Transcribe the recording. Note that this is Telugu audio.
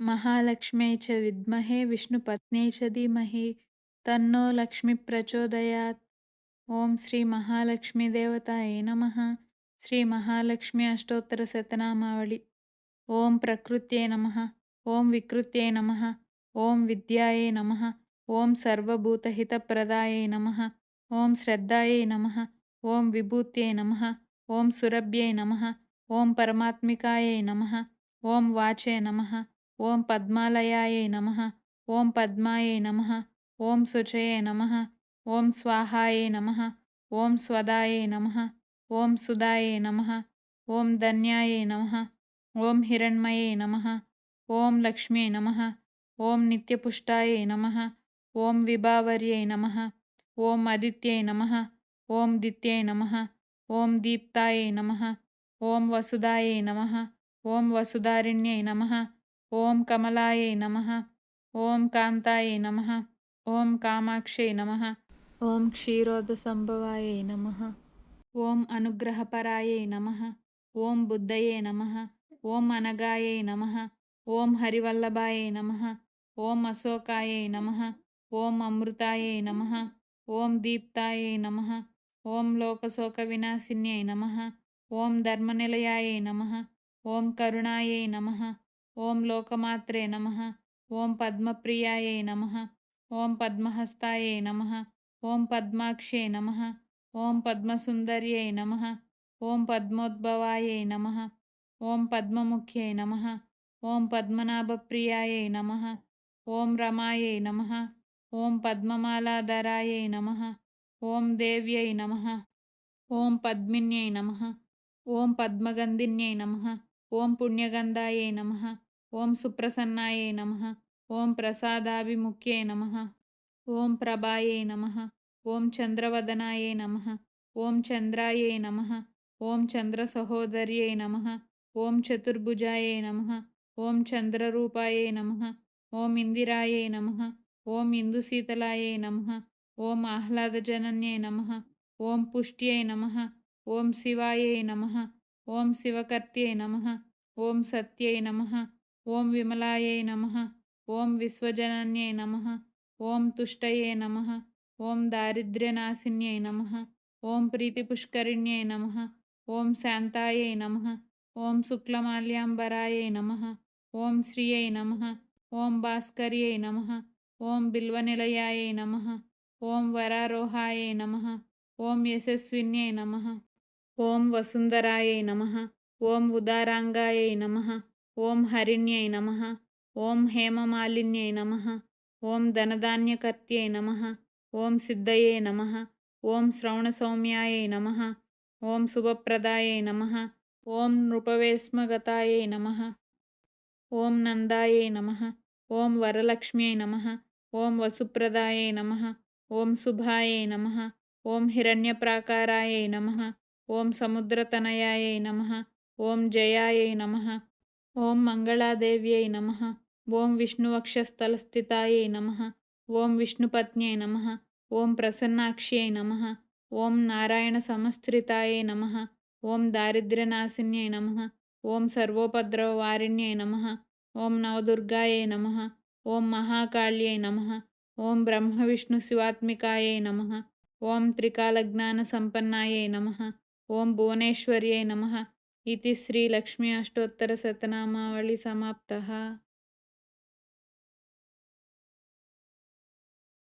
మహాలక్ష్మ్యై చ విద్మహే విష్ణుపత్నే చ ధీమహి తన్నో లక్ష్మి ప్రచోదయాత్. ఓం శ్రీ మహాలక్ష్మీ దేవతాయే నమ. శ్రీ మహాలక్ష్మి అష్టోత్తర శతనామావళి. ఓం ప్రకృత్యే నమ. ఓం వికృత్యే నమ. ఓం విద్యాయే నమ. ఓం సర్వభూతహితప్రదాయే నమ. ఓం శ్రద్ధాయే నమ. ఓం విభూత్యే నమ. ఓం సురభ్యే నమ. ఓం పరమాత్మికాయే నమ. ఓం వాచే నమ. ॐ पद्मालयायै नमः ॐ पद्मायै नमः ॐ शुचये नमः ॐ स्वाहायै नमः ॐ स्वदायै नमः ॐ सुदायै नमः ॐ धन्यायै नमः ॐ हिरण्मये नमः ॐ लक्ष्म्यै नमः ॐ नित्यपुष्टायै नमः ॐ विभावर्यै नमः ॐ अदित्यै नमः ॐ दित्यै नमः ॐ दीप्तायै नमः ॐ वसुधायै नमः ॐ वसुधारिण्यै नमः ఓం కమలాయై నమ ఓం కాంతాయై నమ ఓం కామాక్షై నమ ఓం క్షీరోదసంభవాయై నమ ఓం అనుగ్రహపరాయై నమ ఓం బుద్ధయే నమ ఓం అనగాయై నమ ఓం హరివల్లభాయై నమ ఓం అశోకాయై నమ ఓం అమృతాయై నమ ఓం దీప్తాయై నమ ఓం లోకశోక వినాశిన్యై నమ ఓం ధర్మనిలయాయై నమ ఓం కరుణాయై నమ ఓం లోకమాత్రే నమ ఓం పద్మప్రియాయే నమ ఓం పద్మహస్తాయే నమ ఓం పద్మాక్షే నమ ఓం పద్మసుందర్యై నమ ఓం పద్మోద్భవాయే నమ ఓం పద్మముఖ్యై నమ ఓం పద్మనాభప్రియాయే నమ ఓం రమాయే నమ ఓం పద్మమాలాధరాయై నమ ఓం దేవ్యై నమ ఓం పద్మిన్యై నమ ఓం పద్మగంధిన్యై నమ ఓం పుణ్యగంధాయే నమ ఓం సుప్రసన్నాయే నమ ఓం ప్రసాదాభిముఖ్యే నమ ఓం ప్రభాయే నమ ఓం చంద్రవదనాయే నమ ఓం చంద్రాయే నమ ఓం చంద్రసహోదర్యై నమ ఓం చతుర్భుజాయే నమ ఓం చంద్రరూపాయే నమ ఓం ఇందిరాయే నమ ఓం ఇందుశీతలాయే నమ ఓం ఆహ్లాదజనన్యే నమ ఓం పుష్ట్యై నమ ఓం శివాయే నమ ఓం శివకర్త్యే నమ ఓం సత్యై నమ ఓం విమలాయై నమ ఓం విశ్వజనన్యై నమ ఓం తుష్టయే నమ ఓం దారిద్ర్యనాశిన్యై నమ ఓం ప్రీతిపుష్కరిణ్యై నమ ఓం శాంతాయై నమ ఓం శుక్లమాల్యాంబరాయై నమ ఓం శ్రియై నమ ఓం భాస్కర్యై నమ ఓం బిల్వనిలయాయై నమ ఓం వరారోహాయై నమ ఓం యశస్విన్యై నమ ఓం వసుంధరాయై నమ ఓం ఉదారాంగాయ నమ ఓం హరిణ్యై నమ ఓం హేమమాలిన్యై నమ ఓం ధనధాన్యకర్త్యై నమ ఓం సిద్ధయే నమ ఓం శ్రవణసౌమ్యాయై నమ ఓం శుభప్రదాయ నమ ఓం నృపవేశ్మగతాయ నమ ఓం నందాయ నమ ఓం వరలక్ష్మ్యై నమ ఓం వసుప్రదాయ నమ ఓం శుభాయ నమ ఓం హిరణ్యప్రాకారాయ నమ ఓం సముద్రతనయాయ నమ ఓం జయాయై నమ ఓం మంగళాదేవ్యై నమ ఓం విష్ణువక్షస్థలస్థితాయై నమ ఓం విష్ణుపత్న్యై నమ ఓం ప్రసన్నాక్ష్యై నమ ఓం నారాయణ సమస్థితాయై నమ ఓం దారిద్ర్యనాశిన్యై నమ ఓం సర్వోపద్రవవారిణ్యై నమ ఓం నవదుర్గాయై నమ ఓం మహాకాళ్యై నమ ఓం బ్రహ్మ విష్ణు శివాత్మికాయై నమ ఓం త్రికాలజ్ఞాన సంపన్నాయై నమ ఓం భువనేశ్వర్యై నమ ఇది శ్రీ లక్ష్మీ అష్టోత్తర శతనామావళి సమాప్త